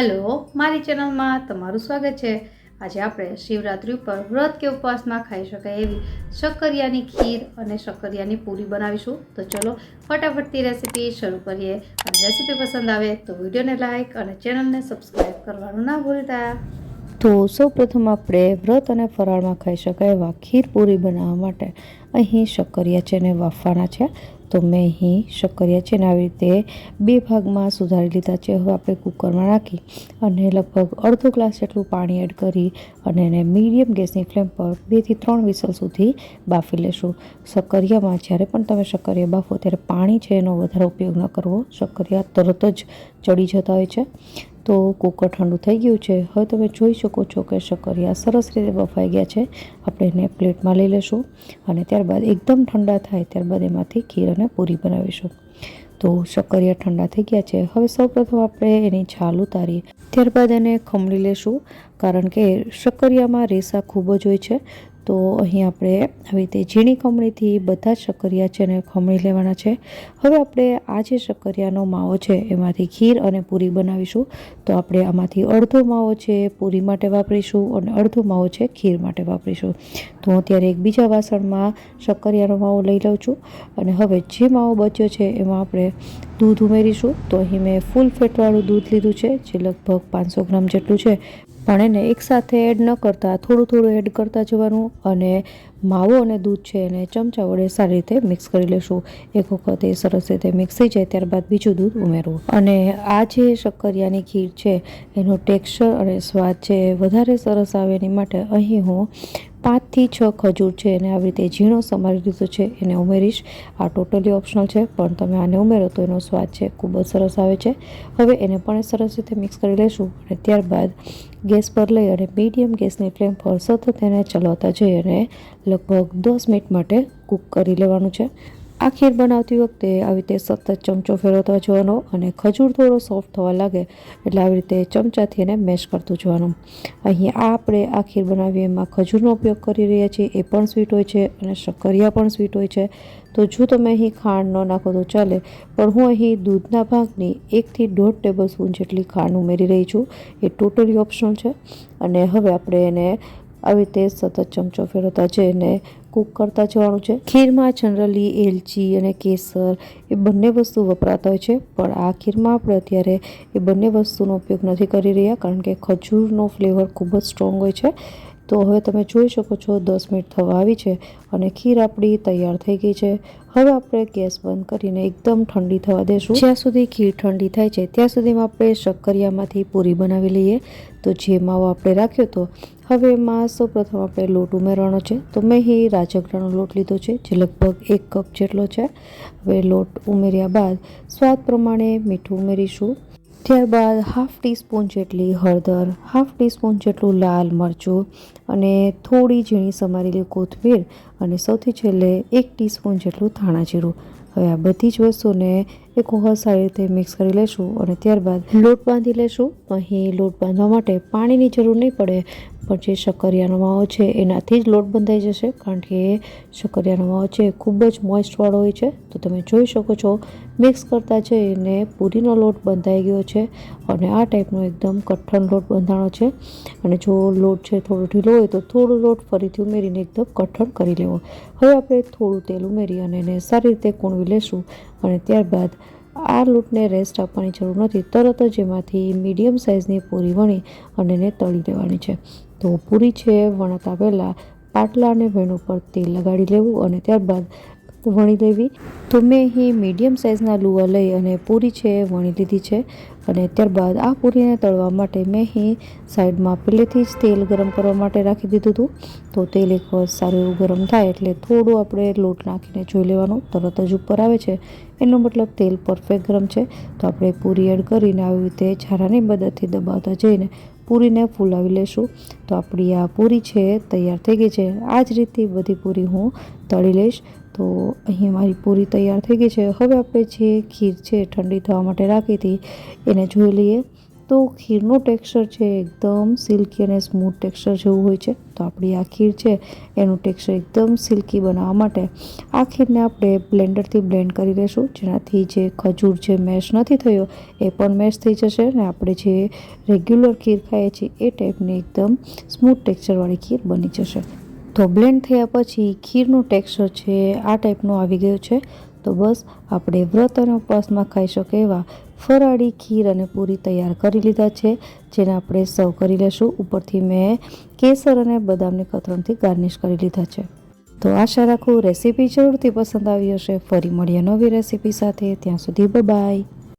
Hello, મારી ચેનલમાં તમારું સ્વાગત છે. આજે આપણે શિવરાત્રિ ઉપર વ્રત કે ઉપવાસમાં ખાઈ શકાય એવી શક્કરિયાની ખીર અને શક્કરિયાની પૂરી બનાવીશું. તો ચલો, ફટાફટથી રેસીપી શરૂ કરીએ. અને રેસીપી પસંદ આવે તો વિડીયોને લાઇક અને ચેનલને સબસ્ક્રાઈબ કરવાનું ના ભૂલતા. તો સૌપ્રથમ આપણે વ્રત અને ફરાળમાં ખાઈ શકાય એવા ખીર પૂરી બનાવવા માટે અહીં શક્કરિયા છે ને વાફવાના છે. તો મેં અહીં શક્કરિયા છે ને આવી રીતે બે ભાગમાં સુધારી લીધા છે. હવે આપણે કુકરમાં નાખી અને લગભગ અડધો ગ્લાસ જેટલું પાણી એડ કરી અને એને મીડિયમ ગેસની ફ્લેમ પર બેથી ત્રણ વિસલ સુધી બાફી લેશું. શક્કરિયામાં જ્યારે પણ તમે શક્કરિયા બાફો ત્યારે પાણી છે એનો વધારે ઉપયોગ ન કરવો. શક્કરિયા તરત જ ચડી જતા હોય છે. તો કુકર ઠંડુ થઈ ગયું છે. હવે તમે જોઈ શકો છો કે શક્કરિયા સરસ રીતે બફાઈ ગયા છે. આપણે એને પ્લેટમાં લઈ લેશું અને ત્યારબાદ એકદમ ઠંડા થાય ત્યારબાદ એમાંથી ખીર અને પૂરી બનાવીશું. તો શક્કરિયા ઠંડા થઈ ગયા છે. હવે સૌપ્રથમ આપણે એની છાલ ઉતારીએ. ત્યારબાદ એને ખમણી લેશું કારણ કે શક્કરિયામાં રેસા ખૂબ જ હોય છે. તો અહીં આપણે આવી રીતે ઝીણી ખમણીથી બધા જ શક્કરિયા છે ને ખમણી લેવાના છે. હવે આપણે આ જે શક્કરિયાનો માવો છે એમાંથી ખીર અને પૂરી બનાવીશું. તો આપણે આમાંથી અડધો માવો છે પૂરી માટે વાપરીશું અને અડધો માવો છે ખીર માટે વાપરીશું. તો હું અત્યારે એક બીજા વાસણમાં શક્કરિયાનો માવો લઈ લઉં છું. અને હવે જે માવો બચ્યો છે એમાં આપણે દૂધ ઉમેરીશું. તો અહીં મેં ફૂલ ફેટવાળું દૂધ લીધું છે, જે લગભગ પાંચસો ગ્રામ જેટલું છે. પણ એને એકસાથે એડ ન કરતાં, થોડું થોડું એડ કરતા જવાનું અને માવો અને દૂધ છે એને ચમચા વડે સારી રીતે મિક્સ કરી લેશું. એક વખત એ સરસ રીતે મિક્સ થઈ જાય ત્યારબાદ બીજું દૂધ ઉમેરવું. અને આ જે શક્કરિયાની ખીર છે, એનો ટેક્સચર અને સ્વાદ છે વધારે સરસ આવે એની માટે અહીં હું પાંચથી છ ખજૂર છે એને આવી રીતે ઝીણો સમારી લીધો છે, એને ઉમેરીશ. આ ટોટલી ઓપ્શનલ છે, પણ તમે આને ઉમેરો તો એનો સ્વાદ છે, ખૂબ જ સરસ આવે છે. હવે એને પણ સરસ રીતે મિક્સ કરી લઈશું અને ત્યારબાદ ગેસ પર લઈ અને મીડિયમ ગેસની ફ્લેમ પર સતત એને ચલાવતા જઈ અને લગભગ દસ મિનિટ માટે કૂક કરી લેવાનું છે. આ ખીર બનાવતી વખતે આવી રીતે સતત ચમચો ફેરવતા જવાનો અને ખજૂર થોડો સોફ્ટ થવા લાગે એટલે આવી રીતે ચમચાથી એને મેશ કરતું જવાનું. અહીં આ આપણે આ ખીર બનાવીએ એમાં ખજૂરનો ઉપયોગ કરી રહ્યા છીએ, એ પણ સ્વીટ હોય છે અને શક્કરિયા પણ સ્વીટ હોય છે. તો જો તમે અહીં ખાંડ ન નાખો તો ચાલે, પણ હું અહીં દૂધના ભાગની એકથી દોઢ ટેબલ સ્પૂન જેટલી ખાંડ ઉમેરી રહી છું. એ ટોટલી ઓપ્શનલ છે. અને હવે આપણે એને આવી રીતે સતત ચમચો ફેરવતા જઈને કૂક કરતા જવાનું છે. ખીરમાં જનરલી એલચી અને કેસર એ બંને વસ્તુ વપરાતા હોય છે, પણ આ ખીરમાં આપણે અત્યારે એ બંને વસ્તુનો ઉપયોગ નથી કરી રહ્યા, કારણ કે ખજૂરનો ફ્લેવર ખૂબ જ સ્ટ્રોંગ હોય છે. તો હવે તમે જોઈ શકો છો દસ મિનિટ થવા આવી છે અને ખીર આપણી તૈયાર થઈ ગઈ છે. હવે આપણે ગેસ બંધ કરીને એકદમ ઠંડી થવા દેશું. જ્યાં સુધી ખીર ઠંડી થાય છે, ત્યાં સુધીમાં આપણે શક્કરિયામાંથી પૂરી બનાવી લઈએ. તો જે માવો આપણે રાખ્યો હતો હવે એમાં સૌપ્રથમ આપણે લોટ ઉમેરવાનો છે. તો મેં અહીં રાજગરાનો લોટ લીધો છે, જે લગભગ એક કપ જેટલો છે. હવે લોટ ઉમેર્યા બાદ સ્વાદ પ્રમાણે મીઠું ઉમેરીશું. ત્યારબાદ હાફ ટીસ્પૂન જેટલી હળદર, હાફ ટીસ્પૂન જેટલું લાલ મરચું અને થોડી ઝીણી સમારેલી કોથમીર અને સૌથી છેલ્લે એક ટીસ્પૂન જેટલું ધાણા જીરું હવે આ બધી જ વસ્તુને એક વખત સારી રીતે મિક્સ કરી લઈશું અને ત્યારબાદ લોટ બાંધી લેશું. અહીં લોટ બાંધવા માટે પાણીની જરૂર નહીં પડે, પણ જે શક્કરિયાનો માવો છે એનાથી જ લોટ બંધાઈ જશે, કારણ કે શક્કરિયાનો માવો છે એ ખૂબ જ મોઇસ્ટવાળો હોય છે. તો તમે જોઈ શકો છો મિક્સ કરતાં જઈને પૂરીનો લોટ બંધાઈ ગયો છે અને આ ટાઈપનો એકદમ કઠણ લોટ બંધાણો છે. અને જો લોટ છે થોડો ઢીલો હોય તો થોડો લોટ ફરીથી ઉમેરીને એકદમ કઠણ કરી લેવો. હવે આપણે થોડું તેલ ઉમેરી અને એને સારી રીતે કૂણવી લેશું. અને ત્યારબાદ આ લોટને રેસ્ટ આપવાની જરૂર નથી. તરત જ એમાંથી મીડિયમ સાઇઝની પૂરી વણી અને એને તળી દેવાની છે. તો પૂરી છે, વણાતા પહેલાં પાટલા અને વેણ ઉપર તેલ લગાડી લેવું અને ત્યારબાદ વણી લેવી. તો મેં અહીં મીડિયમ સાઇઝના લુવા લઈ અને પૂરી છે, વણી લીધી છે. અને ત્યારબાદ આ પૂરીને તળવા માટે મેં અહીં સાઈડમાં પહેલેથી જ તેલ ગરમ કરવા માટે રાખી દીધું હતું. તો તેલ એક સારું એવું ગરમ થાય એટલે થોડું આપણે લોટ નાખીને જોઈ લેવાનું. તરત જ ઉપર આવે છે. એનો મતલબ તેલ પરફેક્ટ ગરમ છે. તો આપણે પૂરી એડ કરીને આવી રીતે છારાની મદદથી દબાવતા જઈને પૂરીને ફૂલાવી લેશું. તો આપણી આ પૂરી છે, તૈયાર થઈ ગઈ છે. આ જ રીતે બધી પૂરી હું તળી લઈશ. તો અહીં મારી પૂરી તૈયાર થઈ ગઈ છે. હવે આપણે જે ખીર છે ઠંડી થવા માટે રાખી હતી, એને જોઈ લઈએ. તો ખીરનું ટેક્સચર છે એકદમ સિલ્કી અને સ્મૂથ ટેક્સચર જેવું હોય છે. તો આપણી આ ખીર છે, એનું ટેક્સચર એકદમ સિલ્કી બનાવવા માટે આ ખીરને આપણે બ્લેન્ડરથી બ્લેન્ડ કરી લઈશું જેનાથી જે ખજૂર જે મેશ નથી થયો, એ પણ મેશ થઈ જશે અને આપણે જે રેગ્યુલર ખીર ખાઈએ છીએ, એ ટાઈપની એકદમ સ્મૂથ ટેક્સચરવાળી ખીર બની જશે. તો બ્લેન્ડ થયા પછી ખીરનું ટેક્સચર છે, આ ટાઈપનું આવી ગયું છે. તો બસ, આપણે વ્રત અને ઉપવાસમાં ખાઈ શકે એવા ફરાળી ખીર અને પૂરી તૈયાર કરી લીધા છે, જેને આપણે સર્વ કરી લેશું. ઉપરથી મેં કેસર અને બદામની કતરણથી ગાર્નિશ કરી લીધા છે. તો આશા રાખું રેસીપી જરૂરથી પસંદ આવી હશે. ફરી મળીએ નવી રેસીપી સાથે. ત્યાં સુધી બાય